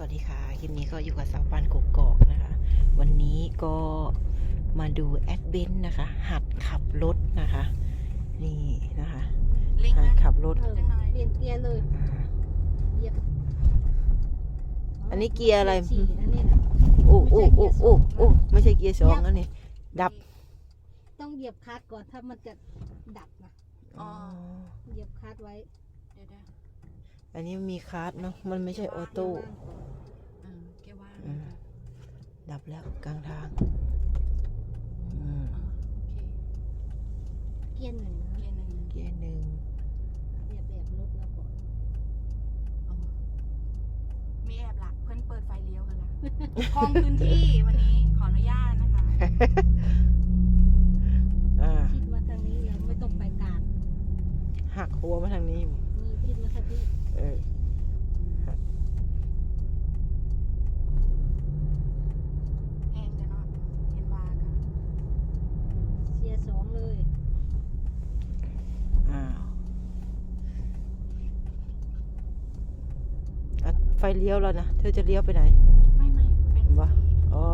สวัสดีค่ะ คลิปนี้ก็อยู่กับสาวปานกกอกนะคะ วันนี้ก็มาดูแอดเบนนะคะ หัดขับรถนะคะ นี่นะคะเล็งหัดนะขับรถเออเปลี่ยนเกียร์เลยอ่าเหยียบอันนี้เกียร์อะไรสี่อันนี้นะโอ้โอ้โอ้โอ้โอ้ไม่ใช่เกียร์สองแล้วนี่ดับ ต้องเหยียบคลัตช์ก่อนถ้ามันจะดับนะอ๋อเหยียบคลัตช์ไว้ เดี๋ยวเดี๋ยว อันนี้มีคาร์ดเนาะมันไม่ใช่ออโต้อืมแกว่างอืมดับแล้วกลางทางอืมอ๋อโอเคเกียร์หนึ่งนะเกียร์หนึ่งเกียร์หนึ่งเหยียบแบบรถแล้วก่อนอ๋อมีแอบหลักเพื่อนเปิดไฟเลี้ยวกันละคลองพื้นที่วันนี้ขออนุญาตนะคะ อ่าคิดมาทางนี้แล้วไม่ต้องไปกลางหักหัวมาทางนี้นี่คิดมาทางนี้ เออแห้งจะเนาะเห็นว่าก็เสียสองเลยอ้าวอะไฟเลี้ยวแล้วนะ เธอจะเลี้ยวไปไหน ไม่ไม่เป็นไฟ วะ อ๋อ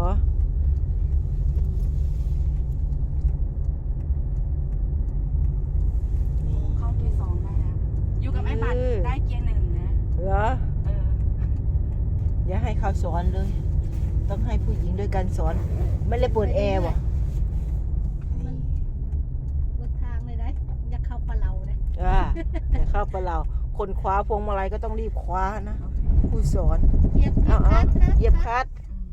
โอ้เข้าเกียร์สองได้แล้วอยู่กับไอ้บัตร เออ ได้เกียร์หนึ่งนะ เหรอ เออ อย่าให้เขาสอนเลย ต้องให้ผู้หญิงด้วยกันสอน ไม่ได้เปิดแอร์วะนี่รถทางเลยได้อย่าเข้าปลาเราเลยอ่าอย่าเข้าไปเรา คนคว้าพวงมาลัยก็ต้องรีบคว้านะผู้สอนเหยียบเหยีเอายบคเอาลัตช์นะเหยียบคลัดอืม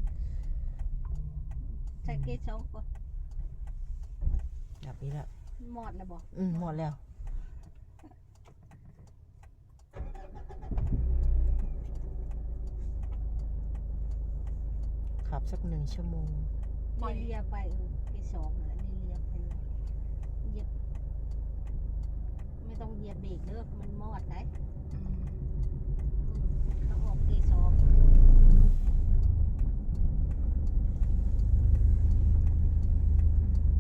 ใส่เกียร์สองก่อนดับนี้แล้วหมดแล้วบอกอืมหมดแล้ว บสักหนึ่งชั่วโมง ปล่อยเลียไปเออเกียร์สองเลยนี่เลียไปเลยเหยียบ ไม่ต้องเหยียบเบรกเด้อมันมอดได้อืมอืมเขาออกเกียร์สอง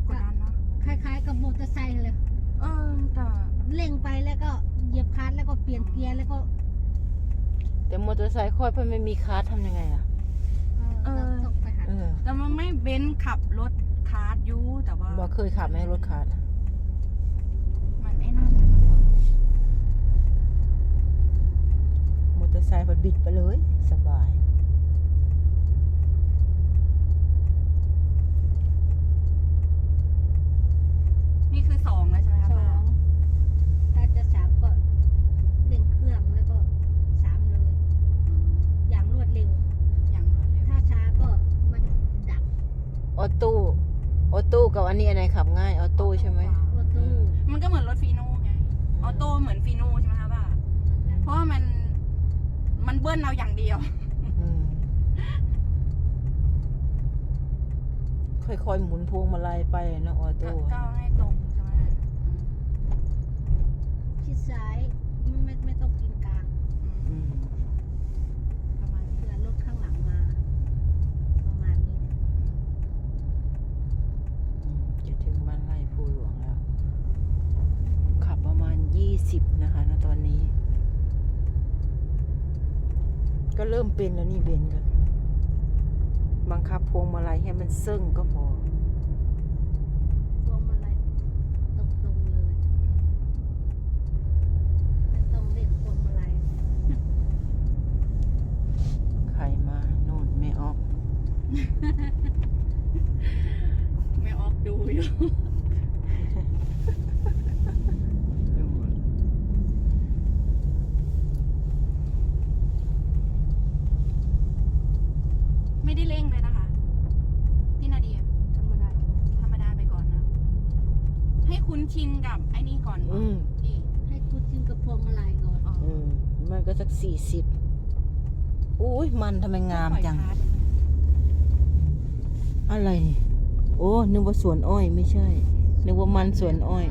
กดดันเนาะคล้ายๆ กับมอเตอร์ไซค์เลย เออแต่เร่งไปแล้วก็เหยียบคลัตช์แล้วก็เปลี่ยนเกียร์แล้วก็แต่มอเตอร์ไซค์ค่อยเพิ่นไม่มีคาร์ททำยังไงอะ เออต้องไปหัด เออ แต่มันไม่เบนซ์ขับรถคาร์ดอยูแต่ว่าบอกเคยขับไหมรถคาร์ทมันไอ้นั่นนะมอเตอร์ไซค์มันบิดไปเลย สบาย นี่คือสองแล้วใช่ไหม ส คะ องถ้าจะสามก็เร่งเครื่องแล้วก็สามเลย อย่างรวดเร็ว อย่างรวดเร็ว ถ้าช้าก็มันดับ ออโต้ ออโต้กับอันนี้อันไหนขับง่ายออโต้ใช่ไหมรถตู้มันก็เหมือนรถฟีโน่ไง ออโต้เหมือนฟีโน่ใช่ไหมคะป้าเพราะว่ามัน มันเบิ้ลเอาอย่างเดียว อืมค่อยๆหมุนพวงมาลัยไปนะออก็โต้ก้าวให้ตรงใช่ไหมอืมชิดซ้ายไม่ไม่ไม่ต้องกินกลางอืมอืม 20 นะคะนะตอนนี้ ก็เริ่มเป็นแล้วนี่เบนกันบังคับพวงมาลัยให้มันซึ่งก็พอ คุ้นชินกับไอ้นี่ก่อนอืมพี่ให้คุณชินกับพวงมาลัยก่อน อ๋ออืมมันก็สักสี่สิบอุ้ยมันทำไมงามจัง ปล่อยคาร์ดอะไรนี่โอ้นึกว่าสวนอ้อยไม่ใช่ นึกว่ามันสวนอ้อย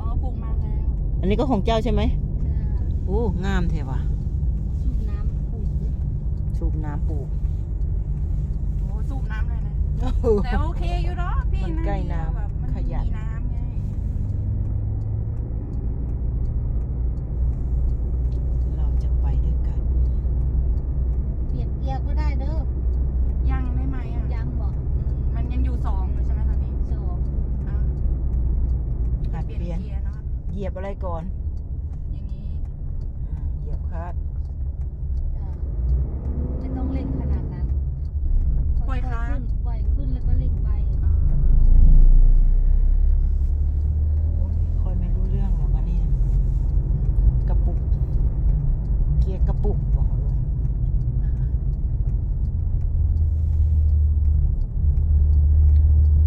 อ๋อปลูกมาแล้ว อันนี้ก็ของเจ้าใช่ไหมจ้าโอ้งามเทว่ะสูบน้ำปลูกสูบน้ำปลูกโอ้สูบน้ำเลยนะ แต่โอเคอยู่เนาะพี่มันใกล้น้ำแบบมันขยัน มีน้ำไง เราจะไปด้วยกัน เปลี่ยนเกียร์ก็ ยียบอะไรก่อนอย่างนี้อืมเหยียบคลัดเออไม่ต้องเร่งขนาดนั้นปล่อยค้างขึ้นปล่อยขึ้นแล้วก็เร่งไป อ่า โอ้ยคอยไม่รู้เรื่องหรอกอันนี้กระปุก เกียร์กระปุกบอกเขาเลย อ่าฮะ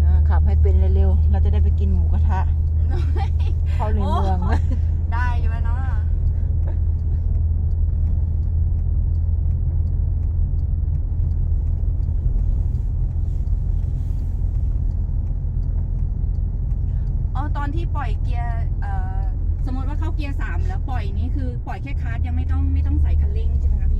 อ่าขับให้เป็นเร็วๆ เราจะได้ไปกินหมูกระทะ เข้าในเมืองนะ ได้อยู่ไหมเนาะอ๋อตอนที่ปล่อยเกียร์ เกียร์สามแล้วปล่อยนี่คือปล่อยแค่คลัสยังไม่ต้องไม่ต้องใส่คันเร่งใช่ไหมคะ